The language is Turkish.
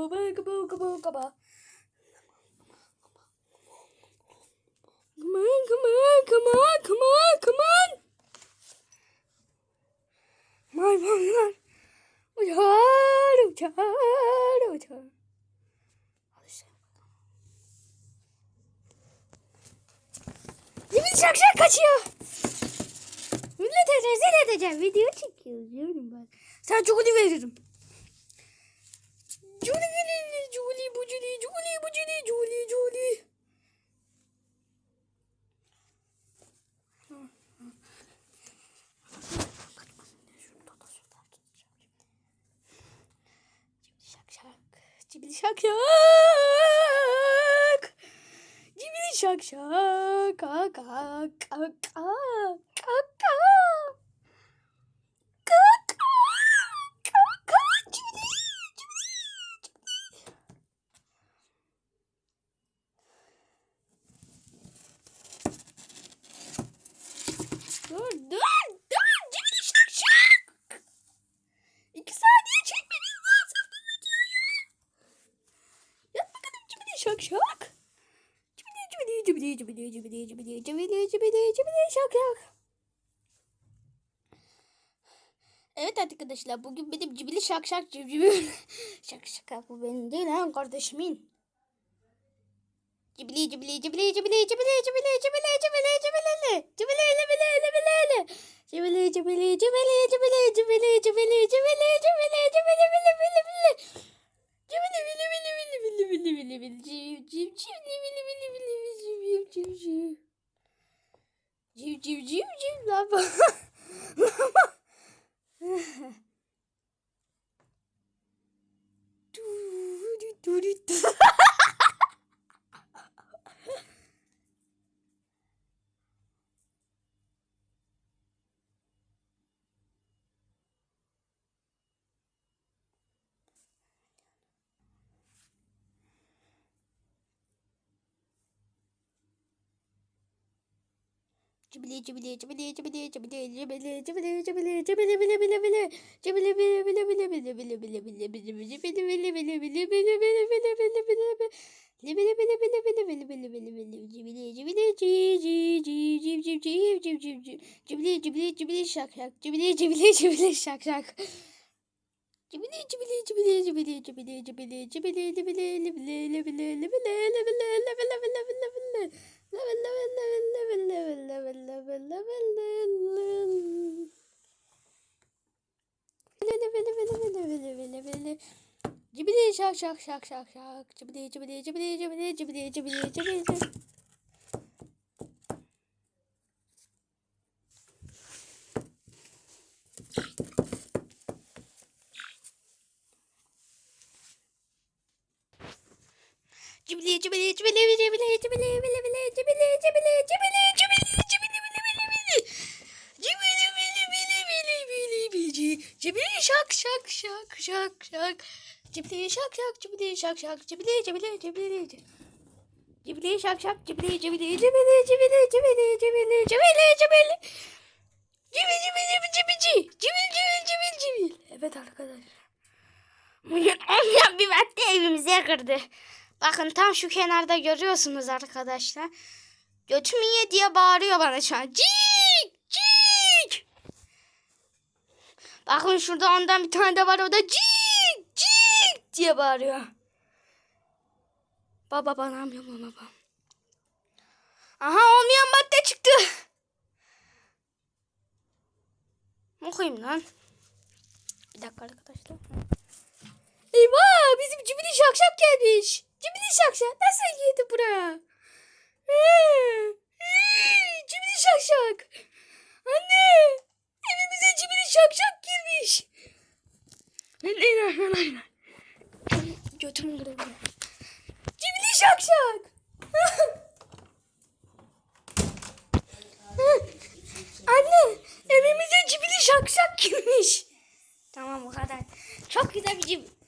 Baba kaba kaba kaba. Come on, come on, come on, come on, come on. Maymunlar uçar, uçar, uçar. Yemin şak şak kaçıyor. Millete rezil edeceğim. Video çekiyoruz. Diyorum bak. Sen çok veririm. Julie Julie Julie Julie Julie Julie Julie Cibili şak şak. Cibili şak şak. Ak ak ak ak. şak şak. Cibidi cibidi cibidi cibidi cibidi cibidi cibidi cibidi cibidi şak şak. Evet arkadaşlar bugün benim cibili şak şak cibili şak şak bu benim değil ha kardeşimin. Cibili cibili cibili cibili cibili cibili cibili cibili cibili cibili cibili cibili cibili cibili cibili cibili civil civ civ civ livi livi livi livi civ civ civ. Civ civ civ civ civ civ Cibili cibili cibili cibili cibili cibili cibili cibili cibili bili bili bili cibili bili bili bili bili bili bili bili bili bili bili bili bili bili bili bili bili bili bili Libili bili bili bili bili bili bili bili cibili cibili ci ci ci cib cib cib cib cib cib cibili cibili cibili şak şak cibili cibili cibili şak şak cibili cibili cibili cibili cibili cibili cibili libili libili libili libili libili libili libili libili Cibili şak şak şak şak şak. Cibili cibili cibili cibili cibili. Cibili cibili cibili cibili cibili cibili cibili cibili Cibili şak şak şak şak şak. Cibili şak şak cibili şak şak cibili cibili cibili. Cibili şak şak cibili cibili cibili cibili cibili cibili cibili cibili. Cibili cibili cibici. Cibili cibili cibili cibili. Evet arkadaşlar. Bugün olmayan bir madde evimize kırdı. Bakın tam şu kenarda görüyorsunuz arkadaşlar. Götümü ye diye bağırıyor bana şu an. Cik! Cik! Bakın şurada ondan bir tane de var o da cik! Cik! diye bağırıyor. Baba bana mu baba? Aha olmayan madde çıktı. Okuyayım lan. Bir dakika arkadaşlar. Eyvah bizim cibili şakşak gelmiş. Cibili şakşak nasıl girdi buraya? Ee, ee, Cibili şakşak. Anne evimize cibili şakşak girmiş. Aynen. Götümü kırıldı. Cibili şakşak. Anne evimize cibili şakşak girmiş. Tamam bu kadar. Çok güzel bir cib- video